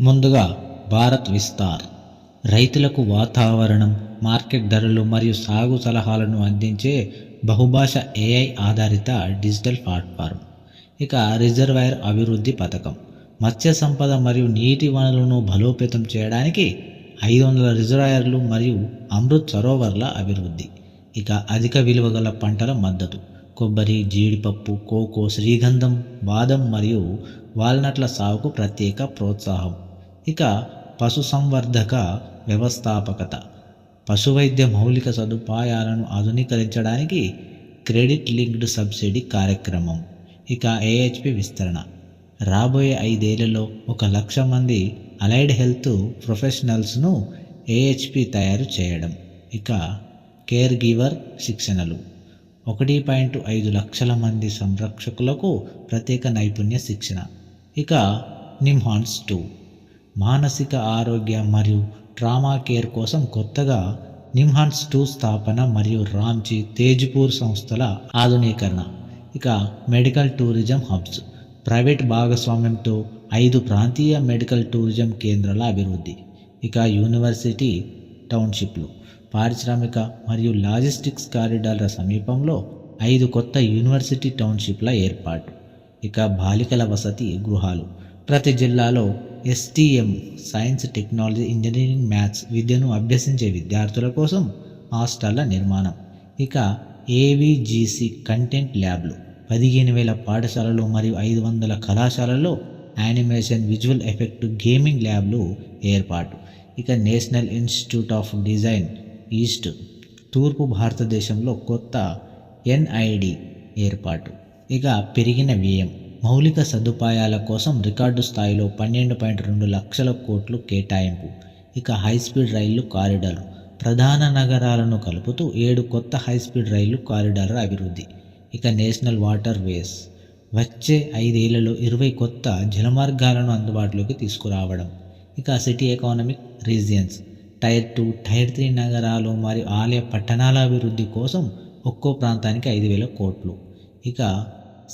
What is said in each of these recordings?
ముందుగా భారత్ విస్తార్. రైతులకు వాతావరణం మార్కెట్ ధరలు మరియు సాగు సలహాలను అందించే బహుభాష ఏఐ ఆధారిత డిజిటల్ ప్లాట్ఫారం. ఇక రిజర్వాయర్ అభివృద్ధి పథకం. మత్స్య సంపద మరియు నీటి వనరులను బలోపేతం చేయడానికి ఐదు వందల రిజర్వాయర్లు మరియు అమృత్ సరోవర్ల అభివృద్ధి. ఇక అధిక విలువ గల పంటల మద్దతు. కొబ్బరి జీడిపప్పు కోకో శ్రీగంధం బాదం మరియు వాల్నట్ల సాగుకు ప్రత్యేక ప్రోత్సాహం. ఇక పశుసంవర్ధక వ్యవస్థాపకత. పశువైద్య మౌలిక సదుపాయాలను ఆధునీకరించడానికి క్రెడిట్ లింక్డ్ సబ్సిడీ కార్యక్రమం ఇక ఏహెచ్పి విస్తరణ. రాబోయే ఐదేళ్ళలో ఒక లక్ష మంది అలైడ్ హెల్త్ ప్రొఫెషనల్స్ను ఏహెచ్పి తయారు చేయడం ఇక కేర్ గివర్ శిక్షణలు. ఒకటి పాయింట్ ఐదు లక్షల మంది సంరక్షకులకు ప్రత్యేక నైపుణ్య శిక్షణ ఇక నిమ్హాన్స్ టూ. మానసిక ఆరోగ్య మరియు ట్రామా కేర్ కోసం కొత్తగా నిమ్హాన్స్ టూ స్థాపన మరియు రామ్జీ తేజ్పూర్ సంస్థల ఆధునీకరణ. ఇక మెడికల్ టూరిజం హబ్స్. ప్రైవేట్ భాగస్వామ్యంతో ఐదు ప్రాంతీయ మెడికల్ టూరిజం కేంద్రాల అభివృద్ధి. ఇక యూనివర్సిటీ టౌన్షిప్లు. పారిశ్రామిక మరియు లాజిస్టిక్స్ కారిడార్ల సమీపంలో ఐదు కొత్త యూనివర్సిటీ టౌన్షిప్ల ఏర్పాటు. ఇక బాలికల వసతి గృహాలు. ప్రతి జిల్లాలో STEM science technology engineering maths విద్యను అభ్యసించే విద్యార్థుల కోసం హాస్టళ్ళ నిర్మాణం. ఇక ఏవిజీసీ కంటెంట్ ల్యాబ్లు. పదిహేను వేల పాఠశాలలు మరియు ఐదు వందల కళాశాలల్లో యానిమేషన్ విజువల్ ఎఫెక్ట్ గేమింగ్ ల్యాబ్లు ఏర్పాటు. ఇక national institute of design east తూర్పు భారతదేశంలో కొత్త ఎన్ఐడి ఏర్పాటు. ఇక పెరిగిన వ్యయం. మౌలిక సదుపాయాల కోసం రికార్డు స్థాయిలో పన్నెండు పాయింట్ రెండు లక్షల కోట్లు కేటాయింపు. ఇక హైస్పీడ్ రైళ్ళు కారిడార్ ప్రధాన నగరాలను కలుపుతూ ఏడు కొత్త హైస్పీడ్ రైలు కారిడార్ల అభివృద్ధి. ఇక నేషనల్ వాటర్ వేస్. వచ్చే ఐదేళ్ళలో ఇరవై కొత్త జలమార్గాలను అందుబాటులోకి తీసుకురావడం. ఇక city economic regions. Tier two tier three నగరాలు మరియు ఆలయ పట్టణాల అభివృద్ధి కోసం ఒక్కో ప్రాంతానికి ఐదు వేల కోట్లు. ఇక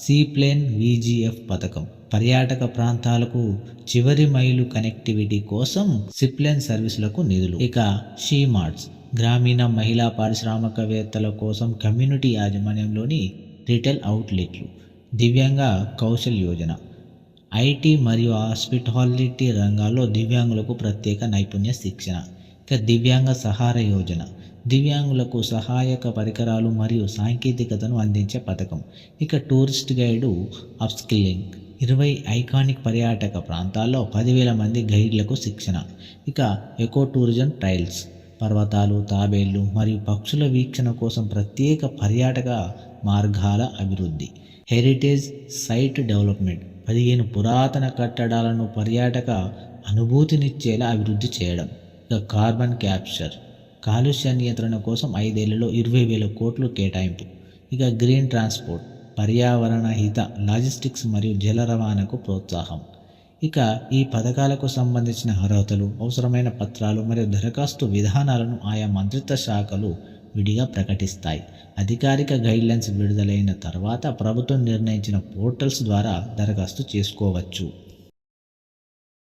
సీప్లేన్ విజిఎఫ్ పథకం. పర్యాటక ప్రాంతాలకు చివరి మైలు కనెక్టివిటీ కోసం సిప్లేన్ సర్వీసులకు నిధులు. ఇక షీ మార్ట్స్ గ్రామీణ మహిళా పారిశ్రామికవేత్తల కోసం కమ్యూనిటీ యాజమాన్యంలోని రిటైల్ అవుట్లెట్లు. దివ్యాంగ కౌశల్ యోజన. ఐటీ మరియు హాస్పిటాలిటీ రంగాల్లో దివ్యాంగులకు ప్రత్యేక నైపుణ్య శిక్షణ. ఇక దివ్యాంగ సహార యోజన. దివ్యాంగులకు సహాయక పరికరాలు మరియు సాంకేతికతను అందించే పథకం. ఇక టూరిస్ట్ గైడు అప్స్కిల్లింగ్. ఇరవై ఐకానిక్ పర్యాటక ప్రాంతాల్లో పదివేల మంది గైడ్లకు శిక్షణ. ఇక ఎకో టూరిజం ట్రైల్స్ పర్వతాలు తాబేళ్ళు మరియు పక్షుల వీక్షణ కోసం ప్రత్యేక పర్యాటక మార్గాల అభివృద్ధి. Heritage site development. పదిహేను పురాతన కట్టడాలను పర్యాటక అనుభూతినిచ్చేలా అభివృద్ధి చేయడం. ఇక కార్బన్ క్యాప్చర్. కాలుష్య నియంత్రణ కోసం ఐదేళ్ళలో ఇరవై వేల కోట్లు కేటాయింపు. ఇక గ్రీన్ ట్రాన్స్పోర్ట్ పర్యావరణ హిత లాజిస్టిక్స్ మరియు జల రవాణాకు ప్రోత్సాహం. ఇక ఈ పథకాలకు సంబంధించిన అర్హతలు అవసరమైన పత్రాలు మరియు దరఖాస్తు విధానాలను ఆయా మంత్రిత్వ శాఖలు విడిగా ప్రకటిస్తాయి. అధికారిక గైడ్లైన్స్ విడుదలైన తర్వాత ప్రభుత్వం నిర్ణయించిన పోర్టల్స్ ద్వారా దరఖాస్తు చేసుకోవచ్చు.